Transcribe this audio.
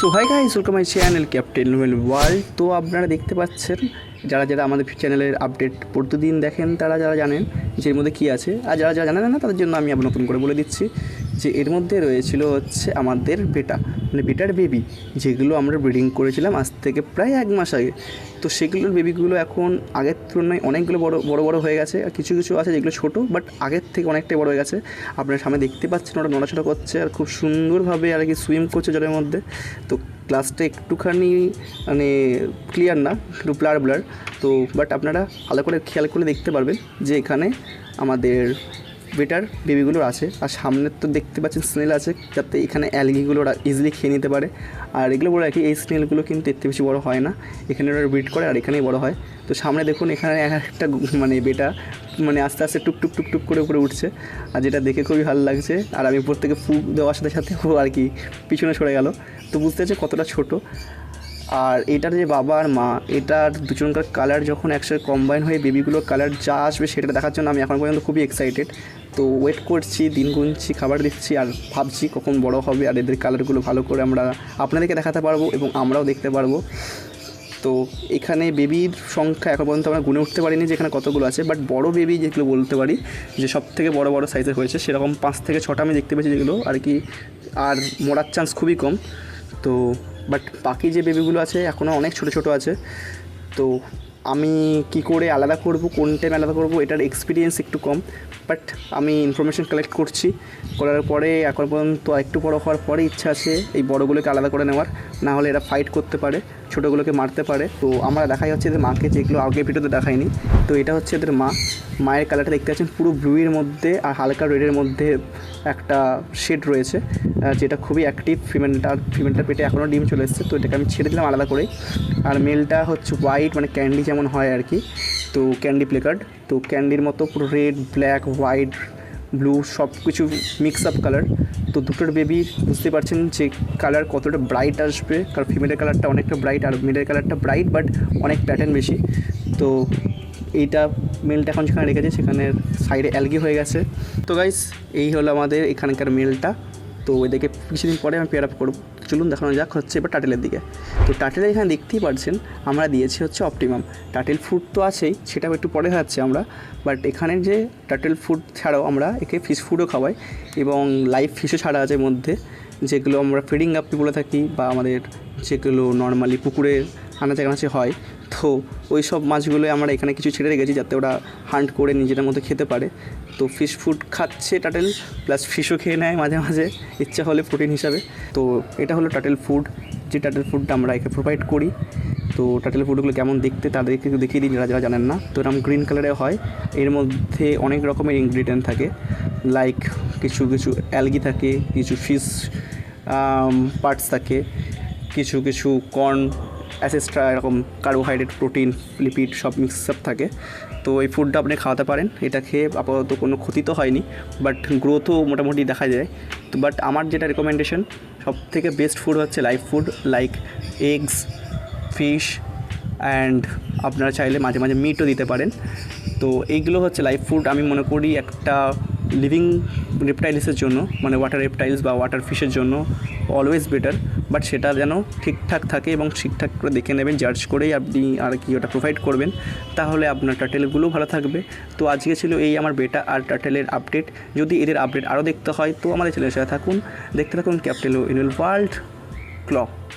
So hi guys welcome my channel captain Noel world তো আপনারা দেখতে পাচ্ছেন, যারা যারা আমাদের চ্যানেলের আপডেট প্রতিদিন দেখেন, তারা যারা জানেন যে এর মধ্যে কী আছে। আর যারা যারা জানেন না, তাদের জন্য আমি আবার নতুন করে বলে দিচ্ছি যে এর মধ্যে রয়েছিল হচ্ছে আমাদের বেটা মানে বেটার বেবি যেগুলো আমরা ব্রিডিং করেছিলাম আজ থেকে প্রায় এক মাস আগে। তো সেগুলোর বেবিগুলো এখন আগের তুলনায় অনেকগুলো বড় বড় বড় হয়ে গেছে। আর কিছু কিছু আছে যেগুলো ছোটো বাট আগের থেকে অনেকটাই বড় হয়ে গেছে। আপনার সামনে দেখতে পাচ্ছেন ওটা নড়াচড়া করছে আর খুব সুন্দরভাবে আর কি সুইম করছে জলের মধ্যে। তো ক্লাসটা একটুখানি মানে ক্লিয়ার না, একটু ব্লার ব্লার তো বাট আপনারা ভালো করে খেয়াল করে দেখতে পারবেন যে এখানে আমাদের বেটার বেবিগুলো আছে। আর সামনের তো দেখতে পাচ্ছেন স্নেল আছে, যাতে এখানে অ্যালগিগুলো ইজিলি খেয়ে নিতে পারে। আর এগুলো বলে রাখি এই স্নেলগুলো কিন্তু এর বেশি বড় হয় না। এখানে ওরা ব্রিড করে আর এখানেই বড় হয়। তো সামনে দেখুন, এখানে এক একটা মানে বেটা মানে আস্তে আস্তে টুক টুক টুক টুক করে উপরে উঠছে। আর যেটা দেখে খুবই ভালো লাগছে। আর আমি উপর থেকে ফু দেওয়ার সাথে সাথে আর কি পিছনে সরে গেল। তো বুঝতে পারছি কতটা ছোট। আর এটার যে বাবা আর মা, এটার দুজনকার কালার যখন একসাথে কম্বাইন হয়ে বেবিগুলোর কালার যা আসবে সেটা দেখার জন্য আমি এখন পর্যন্ত খুবই এক্সাইটেড তো ওয়েট করছি, দিন গুনছি, খাবার দিচ্ছি আর ভাবছি কখন বড় হবে আর এদের কালারগুলো ভালো করে আমরা আপনাদেরকে দেখাতে পারব এবং আমরাও দেখতে পারব। তো এখানে বেবির সংখ্যা এখন পর্যন্ত আমরা গুনে উঠতে পারিনি যে এখানে কতগুলো আছে বাট বড় বেবি যেগুলো বলতে পারি, যে সব থেকে বড় বড় সাইজের হয়েছে, সেরকম পাঁচ থেকে ছটা আমি দেখতে পেয়েছি যেগুলো আর কি, আর মরার চান্স খুবই কম। তো বাট বাকি যে বেবিগুলো আছে এখনও অনেক ছোটো ছোটো আছে। তো আমি কি করে আলাদা করব, কোন টাইম আলাদা করব, এটার এক্সপিরিয়েন্স একটু কম। বাট আমি ইনফরমেশন কালেক্ট করছি। করার পরে, এখন পর্যন্ত একটু বড় হওয়ার পরে ইচ্ছা আছে এই বড়গুলোকে আলাদা করে নেওয়ার। না হলে এরা ফাইট করতে পারে, ছোটোগুলোকে মারতে পারে। তো আমরা দেখাই হচ্ছে এদের মাকে, যেগুলো আগে ভিডিওতে দেখাইনি। তো এটা হচ্ছে এদের মা। মায়ের কালারটা দেখতে পাচ্ছেন, পুরো ব্লুয়ের মধ্যে আর হালকা রেডের মধ্যে একটা শেড রয়েছে যেটা খুবই অ্যাক্টিভ ফিমেলটা ফিমেলটার পেটে এখনও ডিম চলে এসেছে, তো এটাকে আমি ছেড়ে দিলাম আলাদা করে আর মেলটা হচ্ছে হোয়াইট মানে ক্যান্ডি যেমন হয় আর কি, তো ক্যান্ডি প্লেকার্ড তো ক্যান্ডির মতো পুরো রেড ব্ল্যাক হোয়াইট ব্লু সব কিছু মিক্স আপ কালার তো দুটোর বেবি বুঝতে পারছেন যে কালার কতটা ব্রাইট আসবে, কারণ ফিমেলের কালারটা অনেকটা ব্রাইট আর মেলের কালারটা ব্রাইট বাট অনেক প্যাটার্ন বেশি, তো এইটা মেলটা এখন যেখানে রেখেছে, সেখানে সাইডে অ্যালগি হয়ে গেছে। তো গাইস এই হলো আমাদের এখানকার মেলটা তো এদিকে কিছুদিন পরে আমি পেয়ার আপ করব। চলুন দেখানো যাক হচ্ছে এবার টাটেলের দিকে। তো টাটেলের এখানে দেখতেই পারছেন, আমরা দিয়েছি হচ্ছে অপটিমাম টাটেল ফুড তো আছেই, সেটাও একটু পরে খাচ্ছি আমরা। বাট এখানে যে টাটেল ফুড ছাড়াও আমরা একে ফিশ ফুডও খাওয়াই। এবং লাইভ ফিশও ছাড়া আছে মধ্যে। যেগুলো আমরা ফিডিং গাপ্পি বলে থাকি বা আমাদের যেগুলো নর্মালি পুকুরে আনাচে কানাচে হয় তো ওই সব মাছগুলো আমরা এখানে কিছু ছেড়ে রেখেছি যাতে ওরা হান্ট করে নিজেদের মতো খেতে পারে। তো ফিশ ফুড খাচ্ছে টাটেল প্লাস ফিশও খেয়ে নেয় মাঝে মাঝে, ইচ্ছা হলে প্রোটিন হিসাবে। তো এটা হলো টাটেল ফুড যে টাটেল ফুডটা আমরা একে প্রোভাইড করি। তো টাটেল ফুডগুলো কেমন দেখতে তাদেরকে দেখিয়ে দিই, যারা যারা জানেন না। তো এরকম গ্রিন কালারে হয়। এর মধ্যে অনেক রকমের ইনগ্রিডিয়েন্ট থাকে। লাইক কিছু কিছু অ্যালগি থাকে, কিছু ফিশ পার্টস থাকে, কিছু কিছু কর্ন অ্যাসেস্ট্রা এরকম কার্বোহাইড্রেট প্রোটিন লিপিড সব মিক্স আপ থাকে। তো এই ফুডটা আপনি খাওয়াতে পারেন। এটা খেয়ে আপাতত কোনো ক্ষতি তো হয়নি বাট গ্রোথও মোটামুটি দেখা যায়। তো বাট আমার যেটা রেকমেন্ডেশন সব থেকে বেস্ট ফুড হচ্ছে life food like eggs fish and আপনারা চাইলে মাঝে মাঝে মিটও দিতে পারেন। তো এইগুলো হচ্ছে লাইফ ফুড আমি মনে করি একটা লিভিং রেপটাইলসের জন্য মানে ওয়াটার রেপটাইলস বা ওয়াটার ফিশের জন্য অলওয়েজ বেটার বাট সেটা যেন ঠিকঠাক থাকে এবং ঠিকঠাক করে দেখে নেবেন জাজ করেই আপনি আর কি ওটা প্রোভাইড করবেন, তাহলে আপনার টাটেলগুলো ভালো থাকবে। তো আজকে ছিল এই আমার বেটা আর টাটেলের আপডেট যদি এদের আপডেট আরও দেখতে হয়, তো আমাদের চ্যানেলের সাথে থাকুন। দেখতে থাকুন ক্যাপ্টেল ইনুল ওয়ার্ল্ড ক্ল